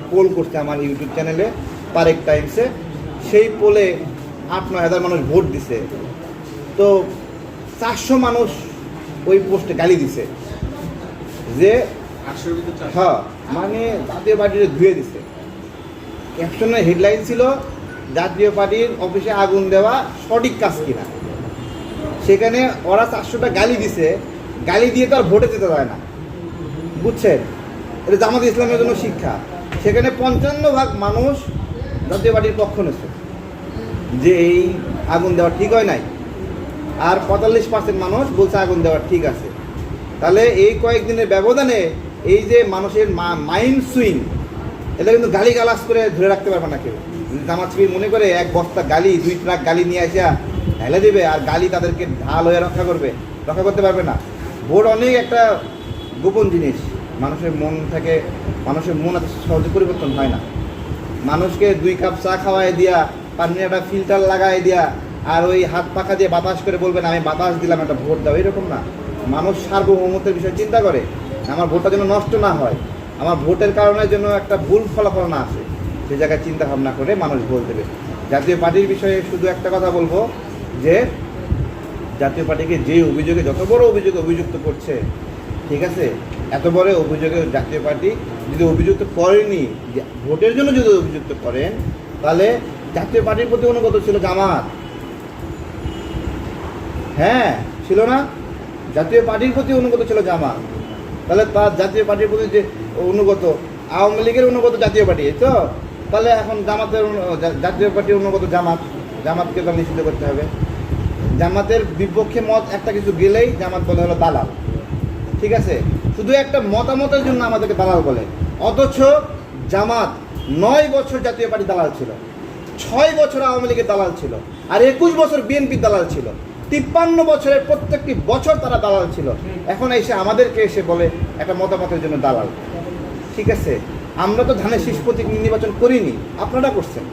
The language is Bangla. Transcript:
পোল করছে আমার ইউটিউব চ্যানেলে পারেক টাইমসে। সেই পোলে আট নয় হাজার মানুষ ভোট দিছে। তো চারশো মানুষ ওই পোস্টে গালি দিছে। যে। হ্যাঁ মানে জাতীয় পার্টির ধুয়ে দিছে। ক্যাপশনের হেডলাইন ছিল জাতীয় পার্টির অফিসে আগুন দেওয়া সঠিক কাজ কিনা। সেখানে ওরা চারশোটা গালি দিছে। গালি দিয়ে তো আর ভোটে যেতে যায় না। বুঝছেন? এটা জামাত ইসলামের জন্য শিক্ষা। সেখানে পঞ্চান্ন ভাগ মানুষ জাতীয় পার্টির পক্ষ নিচ্ছে যে এই আগুন দেওয়া ঠিক হয় নাই। আর পঁয়তাল্লিশ পার্সেন্ট মানুষ বলছে আগুন দেওয়া ঠিক আছে। তাহলে এই কয়েকদিনের ব্যবধানে এই যে মানুষের মাইন্ড সুইং, এটা কিন্তু গালি গালাস করে ধরে রাখতে পারবে না কেউ। জামাত শিবির মনে করে এক বস্তা গালি, দুই ট্রাক গালি নিয়ে আসা ঢেলে দেবে আর গালি তাদেরকে ঢাল হয়ে রক্ষা করবে। রক্ষা করতে পারবে না। ভোট অনেক একটা গোপন জিনিস। মানুষের মন থেকে, মানুষের মন এত সহজে পরিবর্তন হয় না। মানুষকে দুই কাপ চা খাওয়াই দিয়া পানি একটা ফিল্টার লাগাই দিয়া, আর ওই হাত পাখা দিয়ে বাতাস করে বলবেন, আমি বাতাস দিলাম, একটা ভোট দাও। এরকম না। মানুষ সার্বভৌমত্বের বিষয়ে চিন্তা করে, আমার ভোটটা যেন নষ্ট না হয়। আমার ভোটের কারণে যেন একটা ভুল ফলাফল না আসে। সে জায়গায় চিন্তা ভাবনা করে মানুষ ভোট দেবে। জাতীয় পার্টির বিষয়ে শুধু একটা কথা বলব, যে জাতীয় পার্টিকে যে অভিযোগে, যত বড় অভিযোগে অভিযুক্ত করছে, ঠিক আছে এত বড় অভিযোগে জাতীয় পার্টি যদি অভিযুক্ত করেনি ভোটের জন্য যদি অভিযুক্ত করেন, তাহলে জাতীয় পার্টির প্রতি অনুগত ছিল জামাত। হ্যাঁ ছিল না? জাতীয় পার্টির প্রতি অনুগত ছিল জামাত। তাহলে তার জাতীয় পার্টির প্রতি যে অনুগত, আওয়ামী লীগের অনুগত জাতীয় পার্টি, এই তো? তাহলে এখন জামাতের জাতীয় পার্টির অনুগত জামাত, জামাতকে তো নিষিদ্ধ করতে হবে। জামাতের বিপক্ষে মত একটা কিছু গেলেই জামাত বলে হলো দালাল। ঠিক আছে? শুধু একটা মতামতের জন্য আমাদেরকে দালাল বলে। অথচ জামাত নয় বছর জাতীয় পার্টি দালাল ছিল। ছয় বছর আওয়ামী লীগের দালাল ছিল। আর একুশ বছর বিএনপির দালাল ছিল। তিপ্পান্ন বছরের প্রত্যেকটি বছর তারা দালাল ছিল। এখন এসে আমাদেরকে এসে বলে একটা মতামতের জন্য দালাল। ঠিক আছে? আমরা তো ধানের শীষ প্রতীক নির্বাচন করিনি। আপনারা করছেন।